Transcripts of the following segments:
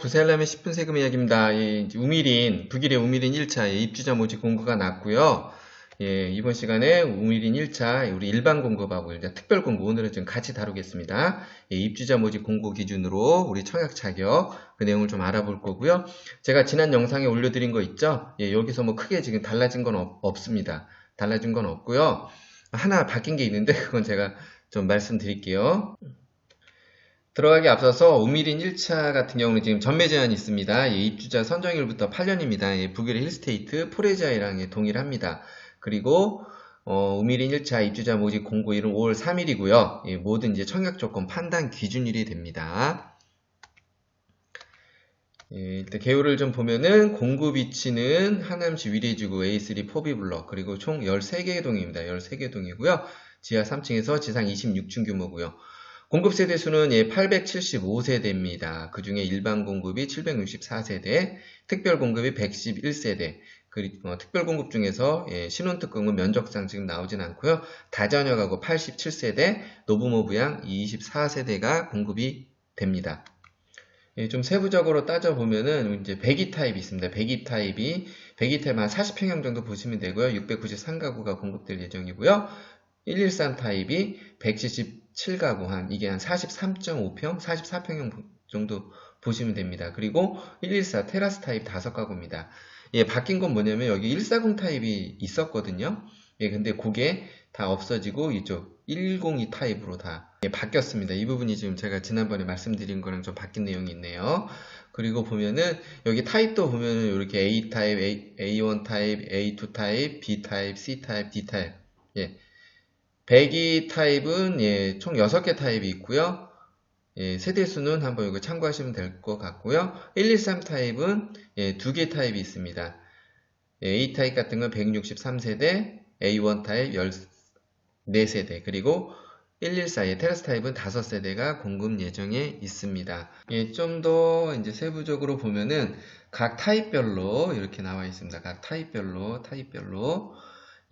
부살람의 10분 세금 이야기입니다. 이 우미린, 북일의 우미린 1차 입주자 모집 공고가 났고요. 예, 이번 시간에 우미린 1차 우리 일반 공급하고 이제 특별 공급 오늘은 좀 같이 다루겠습니다. 예, 입주자 모집 공고 기준으로 우리 청약 자격 그 내용을 좀 알아볼 거고요. 제가 지난 영상에 올려드린 거 있죠? 예, 여기서 뭐 크게 지금 달라진 건 없, 없습니다. 달라진 건 없고요. 하나 바뀐 게 있는데 그건 제가 좀 말씀드릴게요. 들어가기 앞서서 우미린 1차 같은 경우는 지금 전매 제한이 있습니다. 예, 입주자 선정일부터 8년입니다. 예, 북일의 힐스테이트 포레자이랑 예, 동일합니다. 그리고 어, 우미린 1차 입주자 모집 공고일은 5월 3일이고요. 예, 모든 이제 청약 조건 판단 기준일이 됩니다. 예, 일단 개요를 좀 보면은 공급 위치는 하남시 위례지구 A3 포비블럭 그리고 총 13개 동입니다. 13개 동이고요. 지하 3층에서 지상 26층 규모고요. 공급 세대 수는 예, 875세대입니다. 그 중에 일반 공급이 764세대, 특별 공급이 111세대, 그리고 어, 특별 공급 중에서 예, 신혼특공은 면적상 지금 나오진 않고요. 다자녀 가구 87세대, 노부모 부양 24세대가 공급이 됩니다. 예, 좀 세부적으로 따져보면은 이제 배기 타입이 있습니다. 배기 타입이 배기 타입 한 40평형 정도 보시면 되고요. 693가구가 공급될 예정이고요. 113 타입이 177가구 한 이게 한 43.5평, 44평형 정도 보시면 됩니다. 그리고 114 테라스 타입 5가구입니다. 예, 바뀐 건 뭐냐면 여기 140 타입이 있었거든요. 예, 근데 그게 다 없어지고 이쪽 102 타입으로 다 예, 바뀌었습니다. 이 부분이 지금 제가 지난번에 말씀드린 거랑 좀 바뀐 내용이 있네요. 그리고 보면은 여기 타입도 보면은 이렇게 A 타입, A, A1 타입, A2 타입, B 타입, C 타입, D 타입. 예. 배기 타입은 예, 총 6개 타입이 있고요. 예, 세대수는 한번 이거 참고하시면 될 것 같고요. 113 타입은 예, 2개 타입이 있습니다. 예, A 타입 같은 건 163세대, A1 타입 14세대, 그리고 114의 테라스 타입은 5세대가 공급 예정에 있습니다. 예, 좀 더 이제 세부적으로 보면은 각 타입별로 이렇게 나와 있습니다. 각 타입별로, 타입별로.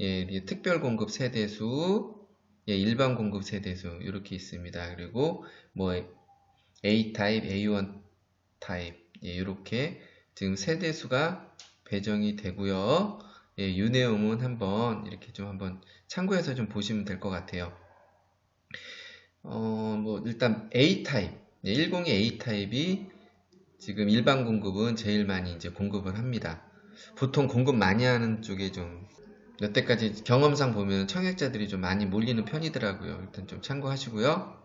예, 특별 공급 세대수, 예, 일반 공급 세대수 이렇게 있습니다. 그리고 뭐 A 타입, A1 타입 예, 이렇게 지금 세대수가 배정이 되고요. 예, 이 내용은 한번 이렇게 좀 한번 참고해서 좀 보시면 될 것 같아요. 어, 뭐 일단 A 타입, 예, 102 A 타입이 지금 일반 공급은 제일 많이 이제 공급을 합니다. 보통 공급 많이 하는 쪽에 좀 여태까지 경험상 보면 청약자들이 좀 많이 몰리는 편이더라고요. 일단 좀 참고하시고요.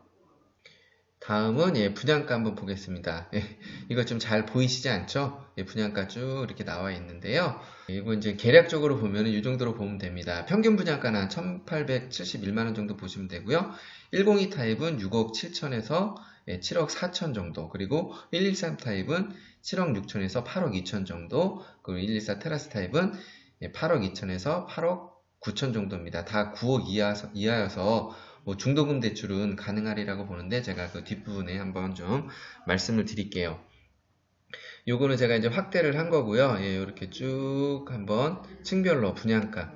다음은 예, 분양가 한번 보겠습니다. 예, 이거 좀 잘 보이시지 않죠? 예, 분양가 쭉 이렇게 나와 있는데요. 이거 이제 계략적으로 보면 이 정도로 보면 됩니다. 평균 분양가는 한 1871만원 정도 보시면 되고요. 102 타입은 6억 7천에서 예, 7억 4천 정도 그리고 113 타입은 7억 6천에서 8억 2천 정도 그리고 114 테라스 타입은 8억 2천에서 8억 9천 정도입니다. 다 9억 이하여서, 이하여서 뭐 중도금 대출은 가능하리라고 보는데 제가 그 뒷부분에 한번 좀 말씀을 드릴게요. 요거는 제가 이제 확대를 한 거고요. 예, 이렇게 쭉 한번 층별로 분양가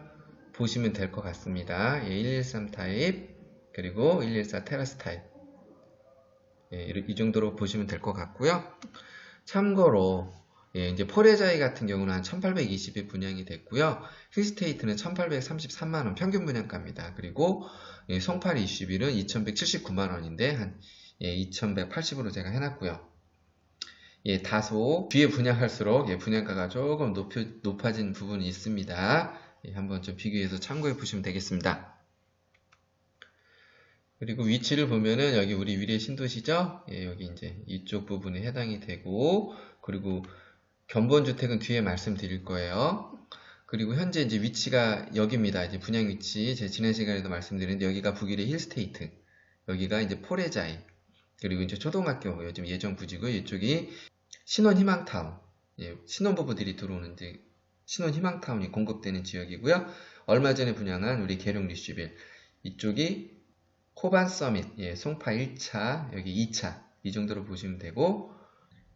보시면 될 것 같습니다. 예, 113 타입 그리고 114 테라스 타입 예, 이 정도로 보시면 될 것 같고요. 참고로 예, 이제 포레자이 같은 경우는 한 1820에 분양이 됐고요. 힐스테이트는 1833만원 평균 분양가입니다. 그리고 예, 송파리 이슈빌은 2179만원인데 한 예, 2180으로 제가 해놨고요. 예, 다소 뒤에 분양할수록 예, 분양가가 조금 높여, 높아진 부분이 있습니다. 예, 한번 좀 비교해서 참고해 보시면 되겠습니다. 그리고 위치를 보면은 여기 우리 위례 신도시죠? 예, 여기 이제 이쪽 부분에 해당이 되고 그리고 견본주택은 뒤에 말씀드릴 거예요. 그리고 현재 이제 위치가 여기입니다. 이제 분양 위치. 제 지난 시간에도 말씀드렸는데 여기가 북일의 힐스테이트. 여기가 이제 포레자이. 그리고 이제 초등학교 요즘 예정 부지고 이쪽이 신혼 희망타운. 예, 신혼부부들이 들어오는 데 신혼 희망타운이 공급되는 지역이고요. 얼마 전에 분양한 우리 계룡 리슈빌. 이쪽이 코반 서밋. 예, 송파 1차, 여기 2차. 이 정도로 보시면 되고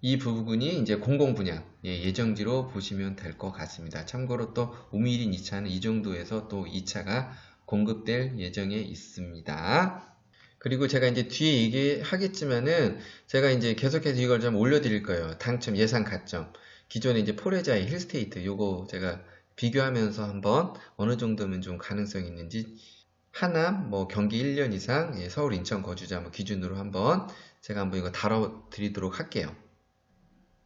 이 부분이 이제 공공 분양 예, 정지로 보시면 될 것 같습니다. 참고로 또 우미린 2차는 이 정도에서 또 2차가 공급될 예정에 있습니다. 그리고 제가 이제 뒤에 얘기하겠지만은 제가 이제 계속해서 이걸 좀 올려드릴 거예요. 당첨 예상 가점. 기존에 이제 포레자의 힐스테이트 요거 제가 비교하면서 한번 어느 정도면 좀 가능성이 있는지 하남 뭐 경기 1년 이상 예, 서울 인천 거주자 뭐 기준으로 한번 제가 한번 이거 다뤄드리도록 할게요.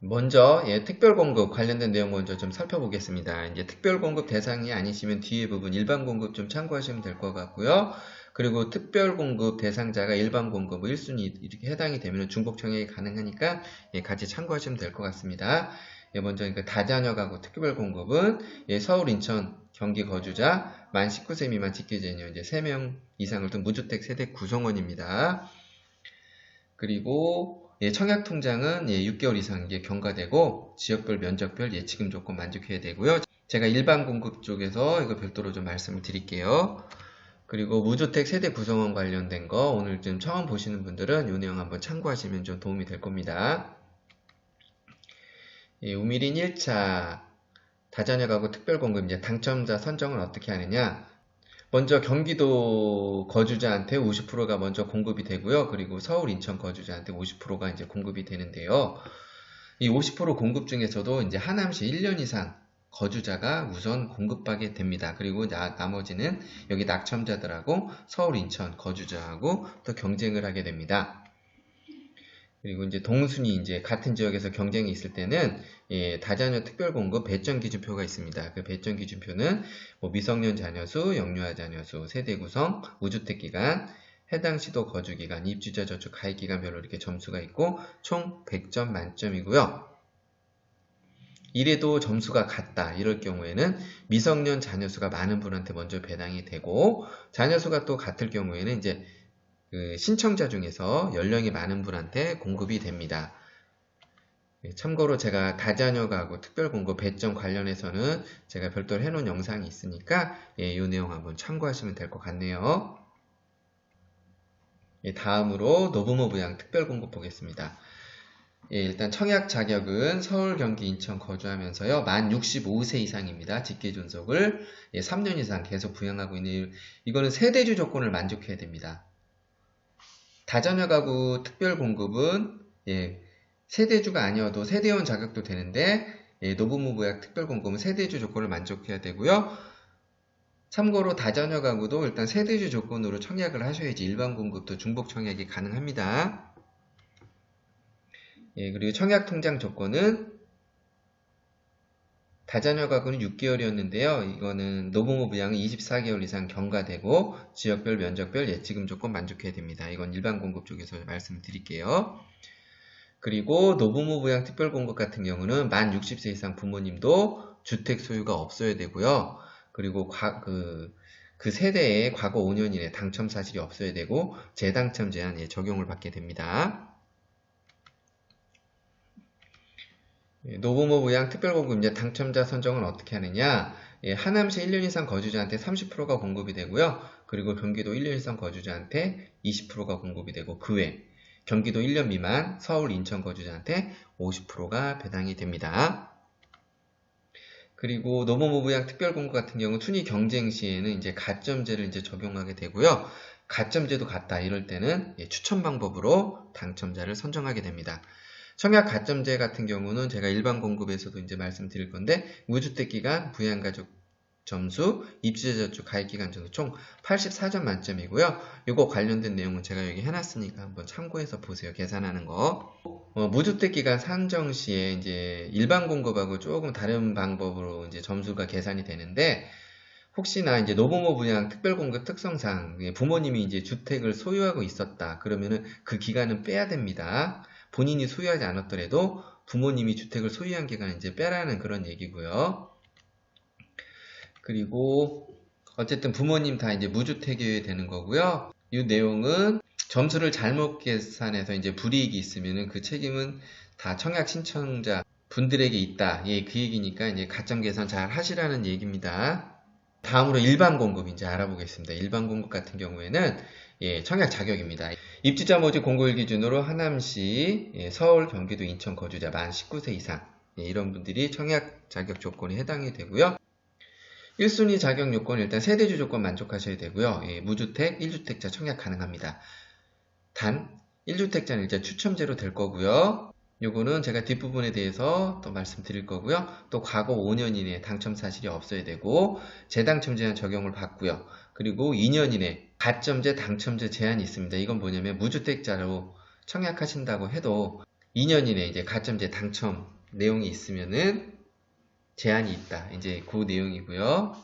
먼저 예, 특별 공급 관련된 내용 먼저 좀 살펴보겠습니다. 이제 특별 공급 대상이 아니시면 뒤에 부분 일반 공급 좀 참고하시면 될 것 같고요. 그리고 특별 공급 대상자가 일반 공급 1순위 이렇게 해당이 되면 중복 청약이 가능하니까 예, 같이 참고하시면 될 것 같습니다. 예, 먼저 그러니까 다자녀 가구 특별 공급은 예, 서울, 인천, 경기 거주자 만 19세 미만 직계자녀 이제 3명 이상을 둔 무주택 세대 구성원입니다. 그리고 예, 청약 통장은 예, 6개월 이상 이 경과되고 지역별 면적별 예치금 조건 만족해야 되고요. 제가 일반 공급 쪽에서 이거 별도로 좀 말씀을 드릴게요. 그리고 무주택 세대 구성원 관련된 거 오늘 좀 처음 보시는 분들은 이 내용 한번 참고하시면 좀 도움이 될 겁니다. 예, 우미린 1차 다자녀 가구 특별공급 이제 당첨자 선정을 어떻게 하느냐 먼저 경기도 거주자한테 50%가 먼저 공급이 되고요. 그리고 서울, 인천 거주자한테 50%가 이제 공급이 되는데요. 이 50% 공급 중에서도 이제 하남시 1년 이상 거주자가 우선 공급받게 됩니다. 그리고 나, 나머지는 여기 낙첨자들하고 서울, 인천 거주자하고 또 경쟁을 하게 됩니다. 그리고 이제 동순위 이제 같은 지역에서 경쟁이 있을 때는 예, 다자녀 특별공급 배정 기준표가 있습니다. 그 배정 기준표는 뭐 미성년 자녀 수, 영유아 자녀 수, 세대 구성, 우주택 기간, 해당 시도 거주 기간, 입주자 저축 가입 기간별로 이렇게 점수가 있고 총 100점 만점이고요. 이래도 점수가 같다 이럴 경우에는 미성년 자녀 수가 많은 분한테 먼저 배당이 되고 자녀 수가 또 같을 경우에는 이제 그 신청자 중에서 연령이 많은 분한테 공급이 됩니다. 예, 참고로 제가 다자녀 가구 특별 공급 배정 관련해서는 제가 별도로 해놓은 영상이 있으니까 예, 이 내용 한번 참고하시면 될 것 같네요. 예, 다음으로 노부모 부양 특별 공급 보겠습니다. 예, 일단 청약 자격은 서울, 경기, 인천 거주하면서요. 만 65세 이상입니다. 직계 존속을 예, 3년 이상 계속 부양하고 있는 이거는 세대주 조건을 만족해야 됩니다. 다자녀 가구 특별 공급은 예, 세대주가 아니어도 세대원 자격도 되는데 예, 노부모 부약 특별 공급은 세대주 조건을 만족해야 되고요. 참고로 다자녀 가구도 일단 세대주 조건으로 청약을 하셔야지 일반 공급도 중복 청약이 가능합니다. 예, 그리고 청약 통장 조건은 다자녀 가구는 6개월이었는데요. 이거는 노부모 부양은 24개월 이상 경과되고 지역별 면적별 예치금 조건 만족해야 됩니다. 이건 일반 공급 쪽에서 말씀을 드릴게요. 그리고 노부모 부양 특별 공급 같은 경우는 만 60세 이상 부모님도 주택 소유가 없어야 되고요. 그리고 과, 그, 그 세대에 과거 5년 이내 당첨 사실이 없어야 되고 재당첨 제한에 적용을 받게 됩니다. 예, 노부모 부양 특별공급제 당첨자 선정은 어떻게 하느냐? 예, 하남시 1년 이상 거주자한테 30%가 공급이 되고요. 그리고 경기도 1년 이상 거주자한테 20%가 공급이 되고 그 외 경기도 1년 미만 서울, 인천 거주자한테 50%가 배당이 됩니다. 그리고 노부모 부양 특별공급 같은 경우 순위 경쟁 시에는 이제 가점제를 이제 적용하게 되고요. 가점제도 같다 이럴 때는 예, 추천 방법으로 당첨자를 선정하게 됩니다. 청약 가점제 같은 경우는 제가 일반 공급에서도 이제 말씀드릴 건데 무주택 기간, 부양가족 점수, 입주자 저축 가입 기간 점수 총 84점 만점이고요. 이거 관련된 내용은 제가 여기 해놨으니까 한번 참고해서 보세요. 계산하는 거. 어, 무주택 기간 산정 시에 이제 일반 공급하고 조금 다른 방법으로 이제 점수가 계산이 되는데 혹시나 이제 노부모 분양 특별공급 특성상 부모님이 이제 주택을 소유하고 있었다 그러면은 그 기간은 빼야 됩니다. 본인이 소유하지 않았더라도 부모님이 주택을 소유한 기간 이제 빼라는 그런 얘기고요. 그리고 어쨌든 부모님 다 이제 무주택이 되는 거고요. 이 내용은 점수를 잘못 계산해서 이제 불이익이 있으면은 그 책임은 다 청약 신청자 분들에게 있다. 예, 그 얘기니까 이제 가점 계산 잘 하시라는 얘기입니다. 다음으로 일반 공급 이제 알아보겠습니다. 일반 공급 같은 경우에는 예, 청약 자격입니다. 입주자 모집 공고일 기준으로 하남시, 예, 서울, 경기도, 인천 거주자 만 19세 이상 예, 이런 분들이 청약 자격 조건에 해당이 되고요. 1순위 자격 요건 일단 세대주 조건 만족하셔야 되고요. 예, 무주택, 1주택자 청약 가능합니다. 단 1주택자는 일단 추첨제로 될 거고요. 요거는 제가 뒷부분에 대해서 또 말씀드릴 거고요. 또 과거 5년 이내 당첨 사실이 없어야 되고 재당첨 제한 적용을 받고요. 그리고 2년 이내 가점제 당첨제 제한이 있습니다. 이건 뭐냐면 무주택자로 청약하신다고 해도 2년 이내 이제 가점제 당첨 내용이 있으면은 제한이 있다. 이제 그 내용이고요.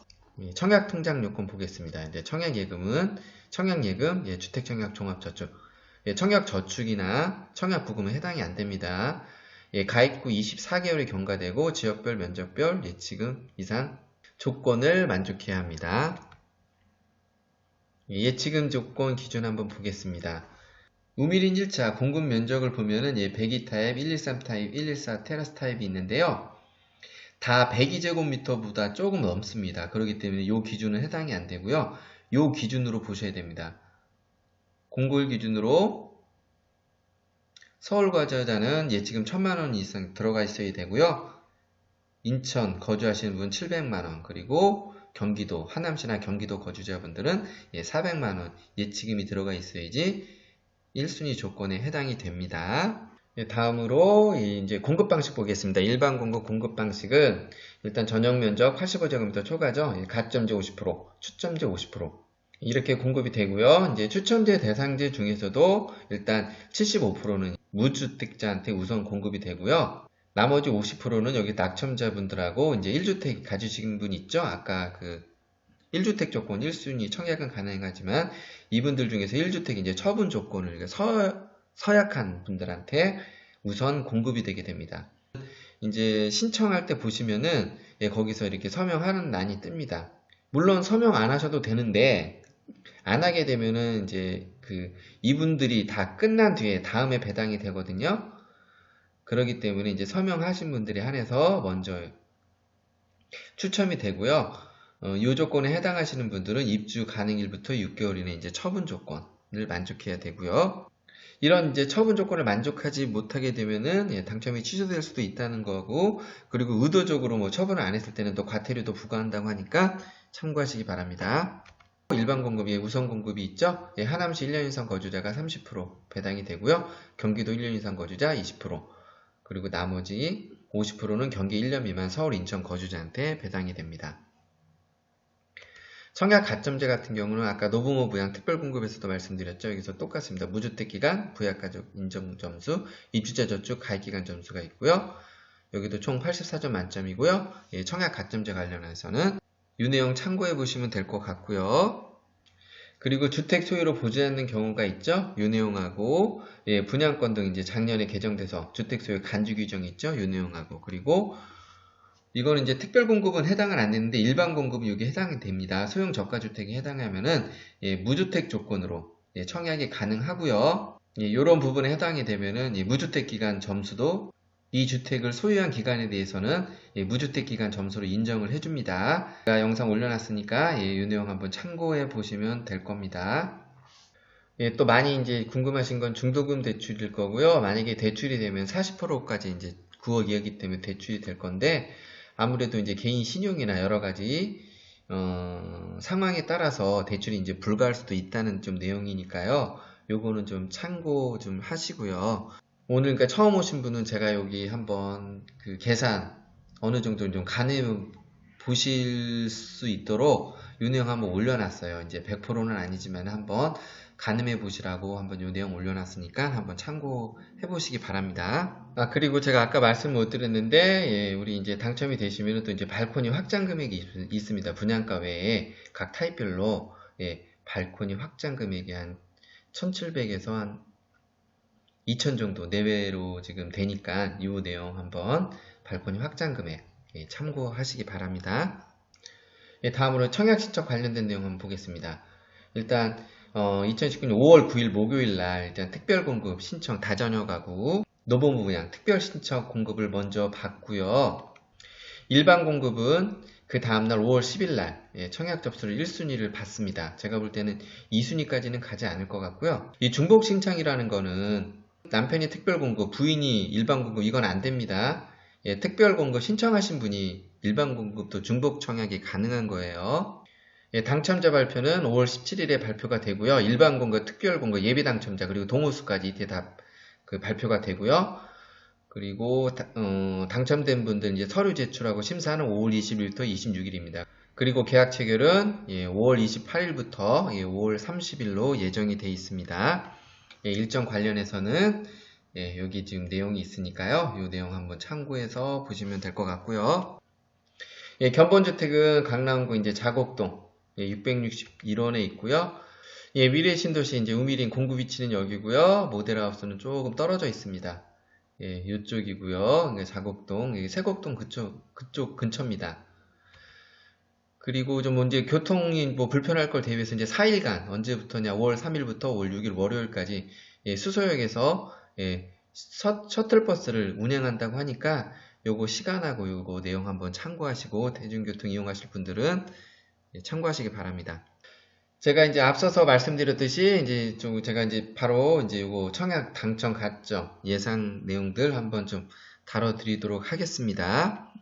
예, 청약 통장 요건 보겠습니다. 이제 청약 예금은 청약 예금, 예, 주택 청약 종합 저축, 예, 청약 저축이나 청약 부금은 해당이 안 됩니다. 예, 가입 후 24개월이 경과되고 지역별, 면적별, 예치금 이상 조건을 만족해야 합니다. 예, 예치금 조건 기준 한번 보겠습니다. 우미린 1차 공급 면적을 보면은 예, 102 타입, 113 타입, 114 테라스 타입이 있는데요. 다 102제곱미터보다 조금 넘습니다. 그렇기 때문에 이 기준은 해당이 안 되고요. 이 기준으로 보셔야 됩니다. 공고일 기준으로 서울 과자자는 예 지금 1000만원 이상 들어가 있어야 되고요. 인천 거주하시는 분 700만원 그리고 경기도 하남시나 경기도 거주자분들은 예 400만원 예치금이 들어가 있어야지 1순위 조건에 해당이 됩니다. 예, 다음으로 이제 공급 방식 보겠습니다. 일반 공급 공급 방식은 일단 전용 면적 85제곱미터 초과죠. 예, 가점제 50%, 추첨제 50% 이렇게 공급이 되고요. 이제 추첨제 대상제 중에서도 일단 75%는 무주택자한테 우선 공급이 되고요. 나머지 50%는 여기 낙첨자분들하고 이제 1주택 가지신 분 있죠? 아까 그 1주택 조건 1순위 청약은 가능하지만 이분들 중에서 1주택 이제 처분 조건을 서, 서약한 분들한테 우선 공급이 되게 됩니다. 이제 신청할 때 보시면은 예, 거기서 이렇게 서명하는 난이 뜹니다. 물론 서명 안 하셔도 되는데 안 하게 되면은 이제 그 이분들이 다 끝난 뒤에 다음에 배당이 되거든요. 그러기 때문에 이제 서명하신 분들에 한해서 먼저 추첨이 되고요. 어, 이 조건에 해당하시는 분들은 입주 가능일부터 6개월 이내 이제 처분 조건을 만족해야 되고요. 이런 이제 처분 조건을 만족하지 못하게 되면은 예, 당첨이 취소될 수도 있다는 거고 그리고 의도적으로 뭐 처분을 안 했을 때는 또 과태료도 부과한다고 하니까 참고하시기 바랍니다. 일반 공급이 우선 공급이 있죠. 예, 하남시 1년 이상 거주자가 30% 배당이 되고요. 경기도 1년 이상 거주자 20% 그리고 나머지 50%는 경기 1년 미만 서울 인천 거주자한테 배당이 됩니다. 청약 가점제 같은 경우는 아까 노부모 부양 특별공급에서도 말씀드렸죠. 여기서 똑같습니다. 무주택 기간, 부약가족 인정 점수, 입주자 저축 가입 기간 점수가 있고요. 여기도 총 84점 만점이고요. 예, 청약 가점제 관련해서는 이 내용 참고해 보시면 될 것 같고요. 그리고 주택 소유로 보지 않는 경우가 있죠. 이 내용하고 예, 분양권 등 이제 작년에 개정돼서 주택 소유 간주 규정이 있죠. 이 내용하고 그리고 이거는 이제 특별 공급은 해당을 안 되는데 일반 공급은 여기 해당이 됩니다. 소형 저가 주택에 해당하면은 예, 무주택 조건으로 예, 청약이 가능하고요. 예, 이런 부분에 해당이 되면은 예, 무주택 기간 점수도 이 주택을 소유한 기간에 대해서는 예, 무주택 기간 점수로 인정을 해줍니다. 제가 영상 올려놨으니까 예, 이 내용 한번 참고해 보시면 될 겁니다. 예, 또 많이 이제 궁금하신 건 중도금 대출일 거고요. 만약에 대출이 되면 40%까지 이제 9억 이하기 때문에 대출이 될 건데 아무래도 이제 개인 신용이나 여러 가지 어, 상황에 따라서 대출이 이제 불가할 수도 있다는 좀 내용이니까요. 요거는 좀 참고 좀 하시고요. 오늘 그러니까 처음 오신 분은 제가 여기 한번 그 계산 어느 정도 좀 가늠 보실 수 있도록 요 내용 한번 올려놨어요. 이제 100%는 아니지만 한번 가늠해 보시라고 한번 요 내용 올려놨으니까 한번 참고해 보시기 바랍니다. 아 그리고 제가 아까 말씀 못 드렸는데 예, 우리 이제 당첨이 되시면 또 이제 발코니 확장 금액이 있, 습니다 분양가 외에 각 타입별로 예, 발코니 확장 금액이 한 1700에서 한 2000 정도 내외로 지금 되니까 이 내용 한번 발코니 확장 금액 예, 참고하시기 바랍니다. 예, 다음으로 청약 신청 관련된 내용 한번 보겠습니다. 일단 어, 2019년 5월 9일 목요일 날 일단 특별 공급 신청 다전혀 가구 노보무 분양 특별 신청 공급을 먼저 받고요. 일반 공급은 그 다음날 5월 10일 날 예, 청약 접수를 1순위를 받습니다. 제가 볼 때는 2순위까지는 가지 않을 것 같고요. 이 중복 신청이라는 거는 남편이 특별 공급, 부인이 일반 공급 이건 안 됩니다. 예, 특별 공급 신청하신 분이 일반 공급도 중복 청약이 가능한 거예요. 예, 당첨자 발표는 5월 17일에 발표가 되고요. 일반 공고, 특별 공고, 예비 당첨자 그리고 동호수까지 이때 다 그 발표가 되고요. 그리고 다- 어, 당첨된 분들 이제 서류 제출하고 심사는 5월 20일부터 26일입니다. 그리고 계약 체결은 예, 5월 28일부터 5월 30일로 예정이 돼 있습니다. 예, 일정 관련해서는 예, 여기 지금 내용이 있으니까요. 이 내용 한번 참고해서 보시면 될 것 같고요. 예, 견본주택은 강남구 이제 자곡동 예, 661원에 있고요. 예, 미래 신도시 이제 우미린 공구 위치는 여기고요. 모델하우스는 조금 떨어져 있습니다. 예, 이쪽이고요. 이게 자곡동, 이게 세곡동 그쪽 그쪽 근처입니다. 그리고 좀 이제 교통이 뭐 불편할 걸 대비해서 이제 4일간 언제부터냐 5월 3일부터 5월 6일 월요일까지 예, 수소역에서 예, 셔, 셔틀버스를 운행한다고 하니까 요거 시간하고 요거 내용 한번 참고하시고 대중교통 이용하실 분들은 예, 참고하시기 바랍니다. 제가 이제 앞서서 말씀드렸듯이 이제 좀 제가 이제 바로 이제 요거 청약 당첨 가점 예상 내용들 한번 좀 다뤄드리도록 하겠습니다.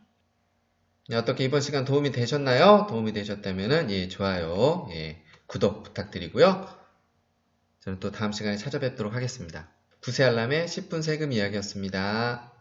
네, 어떻게 이번 시간 도움이 되셨나요? 도움이 되셨다면은 예, 좋아요, 예, 구독 부탁드리고요. 저는 또 다음 시간에 찾아뵙도록 하겠습니다. 구세알람의 10분 세금 이야기였습니다.